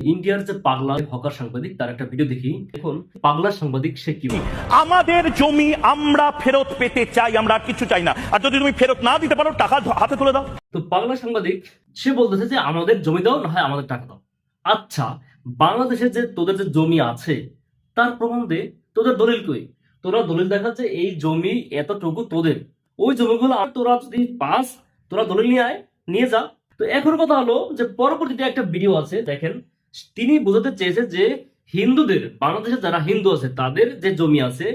ইন্ডিয়ার যে পাগলা হকার সাংবাদিক তার একটা ভিডিও দেখি। এখন পাগলা সাংবাদিক সে কি আমাদের জমি আমরা ফেরত পেতে চাই আমরা আর কিছু চাই না। আর যদি তুমি ফেরত না দিতে পারো টাকা হাতে তুলে দাও। তো পাগলা সাংবাদিক সে বলতেছে যে আমাদের জমি দাও না হয় আমাদের টাকা দাও। আচ্ছা বাংলাদেশে যে তোদের যে জমি আছে তার প্রমাণ দে। তোদের দলিল কই? তোরা দলিল দেখাচ্ছে এই জমি এতটুকু তোদের। ওই জমিগুলো আর তোরা যদি পাস তোরা দলিল নিয়ে আয় নিয়ে যা। তো এখন কথা হলো যে পরবর্তীতে একটা ভিডিও আছে দেখেন তিনি বোঝাতে চেয়েছে যে হিন্দুদের বাংলাদেশে যারা হিন্দু আছে তাদের যে জমি আছে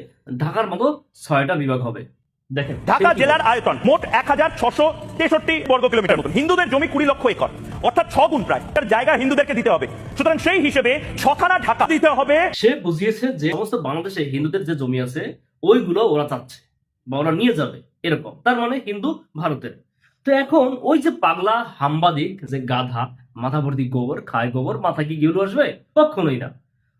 ঢাকার মতো ছয়টা বিভাগ হবে। দেখেন ঢাকা জেলার আয়তন মোট এক হাজার ছশো তেষট্টি বর্গ কিলোমিটার মতন হিন্দুদের জমি কুড়ি লক্ষ একর অর্থাৎ ছ গুণ প্রায়। তার জায়গা হিন্দুদেরকে দিতে হবে। সুতরাং সেই হিসেবে ছখানা ঢাকা দিতে হবে। সে বুঝিয়েছে যে সমস্ত বাংলাদেশে হিন্দুদের যে জমি আছে ওইগুলো ওরা চাচ্ছে বা ওরা নিয়ে যাবে এরকম। তার মানে হিন্দু ভারতের। তো এখন ওই যে পাগলা হাম্বাদিক যে গাধা মাথা ভর্তি গোবর, খায় গোবর, মাথা কি গিলু আসবে? কখনোই না।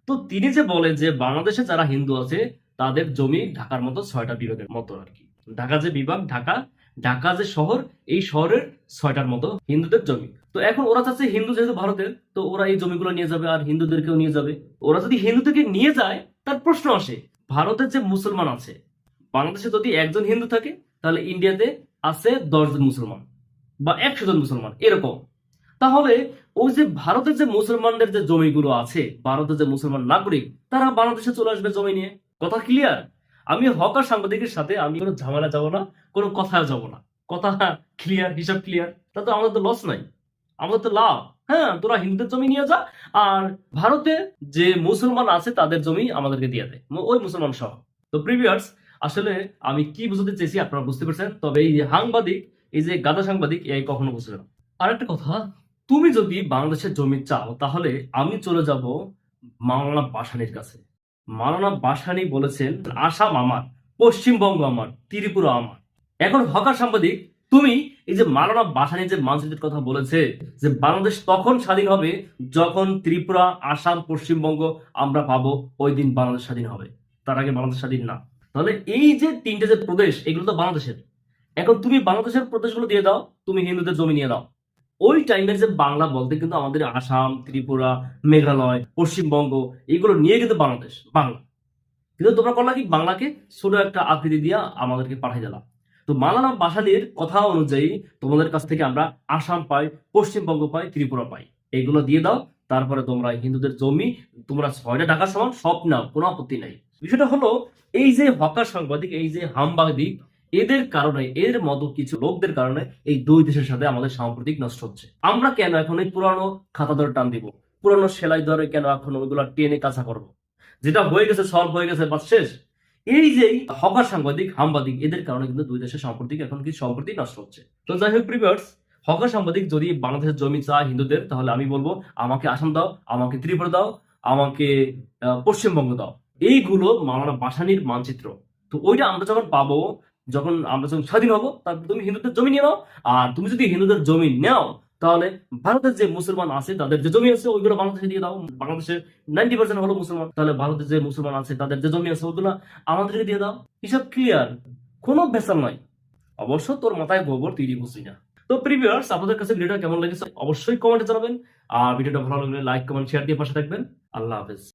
তো তিনি যে বলে যে বাংলাদেশে যারা হিন্দু আছে, তাদের জমি ঢাকার মতো ছয়টা বিভাগের মতো আর কি। ঢাকা যে বিভাগ, ঢাকা ঢাকা যে শহর, এই শহরের ছয়টার মতো হিন্দুদের জমি। তো এখন ওরা চাচ্ছে হিন্দু যেহেতু ভারতের, তো ওরা এই জমিগুলো নিয়ে যাবে আর হিন্দুদেরকেও নিয়ে যাবে। ওরা যদি হিন্দুদেরকে নিয়ে যায়, তার প্রশ্ন আসে, ভারতের যে মুসলমান আছে, বাংলাদেশে যদি একজন হিন্দু থাকে, তাহলে ইন্ডিয়াতে আছে দশজন মুসলমান বা একশো জন মুসলমান, এরকম। তাহলে ওই যে ভারতের যে মুসলমানদের যে জমিগুলো আছে, ভারতের যে মুসলমান নাগরিক, তারা বাংলাদেশে চলে আসবে জমি নিয়ে। কথা ক্লিয়ার আমি হকার সাংবাদিকের সাথে আমি কোনো ঝামেলা যাব না, কোনো কথা যাব না। কথা ক্লিয়ার হিসাব ক্লিয়ার তা তো আমাদের তো লস নাই। আমাদের তো লাভ। হ্যাঁ তোরা হিন্দুদের জমি নিয়ে যা, আর ভারতে যে মুসলমান আছে, তাদের জমি আমাদেরকে দিয়ে দেয় ওই মুসলমান সহ। তো প্রিভিয়ার্স আসলে আমি কি বুঝতে চেয়েছি আপনারা বুঝতে পারছেন, তবে এই সাংবাদিক, এই যে গাদা সাংবাদিক এই কখনো বুঝবে না। আর একটা কথা, তুমি যদি বাংলাদেশের জমি চাও, তাহলে আমি চলে যাব মাওলানা বাসানির কাছে। মাওলানা বাসানি বলেছেন, আসাম আমার, পশ্চিমবঙ্গ আমার, ত্রিপুরা আমার। এখন হকার সাংবাদিক, তুমি এই যে মাওলানা বাসানি যে মানচিত্রের কথা বলেছে, যে বাংলাদেশ তখন স্বাধীন হবে যখন ত্রিপুরা, আসাম, পশ্চিমবঙ্গ আমরা পাবো, ওই দিন বাংলাদেশ স্বাধীন হবে। তার আগে বাংলাদেশ স্বাধীন না। তাহলে এই যে তিনটে যে প্রদেশ, এগুলো তো বাংলাদেশের। এখন তুমি বাংলাদেশের প্রদেশগুলো দিয়ে দাও, তুমি হিন্দুদের জমি নিয়ে দাও ওই টাইমের যে বাংলা বলতে কিন্তু আমাদের আসাম, ত্রিপুরা, মেঘালয়, পশ্চিমবঙ্গ, এগুলো নিয়ে কিন্তু বাংলাদেশ, বাংলা। কিন্তু তোমরা করলা কি? বাংলাকে ছোট একটা আকৃতি দিয়া আমাদেরকে পাঠিয়ে দিলাম তো মালানা বাসানির কথা অনুযায়ী তোমাদের কাছ থেকে আমরা আসাম পাই, পশ্চিমবঙ্গ পাই, ত্রিপুরা পাই। এগুলো দিয়ে দাও, তারপরে তোমরা হিন্দুদের জমি, তোমরা ছয়টা টাকা সমান, সব নাও, কোনো আপত্তি নাই। বিষয়টা হলো, এই যে হকার সাংবাদিক, এই যে হামবাদিক এদের কারণে এর মতো কিছু লোকদের কারণে এই দুই দেশের সাথে আমাদের সাম্প্রতিক নষ্ট হচ্ছে। আমরা কেন এখন এই পুরানো খাতা ধরে টান দিব? পুরানো সেলাই ধরে কেন এখন ওইগুলো টেনে কাঁচা করব? যেটা হয়ে গেছে সলভ হয়ে গেছে, বাস শেষ। এই যে হকার সাংবাদিক, হামবাদিক, এদের কারণে কিন্তু দুই দেশের সাম্প্রতিক, এখন কি সম্প্রতি নষ্ট হচ্ছে। তো যাই হোক প্রিভিয়ার্স হকার সাংবাদিক যদি বাংলাদেশের জমি চায় হিন্দুদের, তাহলে আমি বলব, আমাকে আসাম দাও, আমাকে ত্রিপুরা দাও, আমাকে পশ্চিমবঙ্গ দাও। এইগুলো মাওলানা বাসানির মানচিত্র। তো ওইটা আমরা যখন পাবো, যখন আমরা যখন স্বাধীন হব, তারপর তুমি হিন্দুদের জমি নিয়ে নাও। আর তুমি যদি হিন্দুদের জমি নাও, তাহলে ভারতের যে মুসলমান আছে, তাদের যে জমি আছে, ওইগুলো বাংলাদেশে দিয়ে দাও। বাংলাদেশের নাইনটি পার্সেন্ট হলো মুসলমান। তাহলে ভারতের যে মুসলমান আছে, তাদের যে জমি আছে, ওইগুলো আমাদেরকে দিয়ে দাও। হিসাব ক্লিয়ার কোনো ভেসাল নয় অবশ্য তোর মাথায় গোবর তৈরি বুঝি না। তো প্রিভিয়ার্স আপনাদের কাছে ভিডিওটা কেমন লেগেছে? অবশ্যই কমেন্টে জানাবেন। আর ভিডিওটা ভালো লাগলে লাইক কমেন্ট শেয়ার দিয়ে পাশে থাকবেন। আল্লাহ হাফেজ।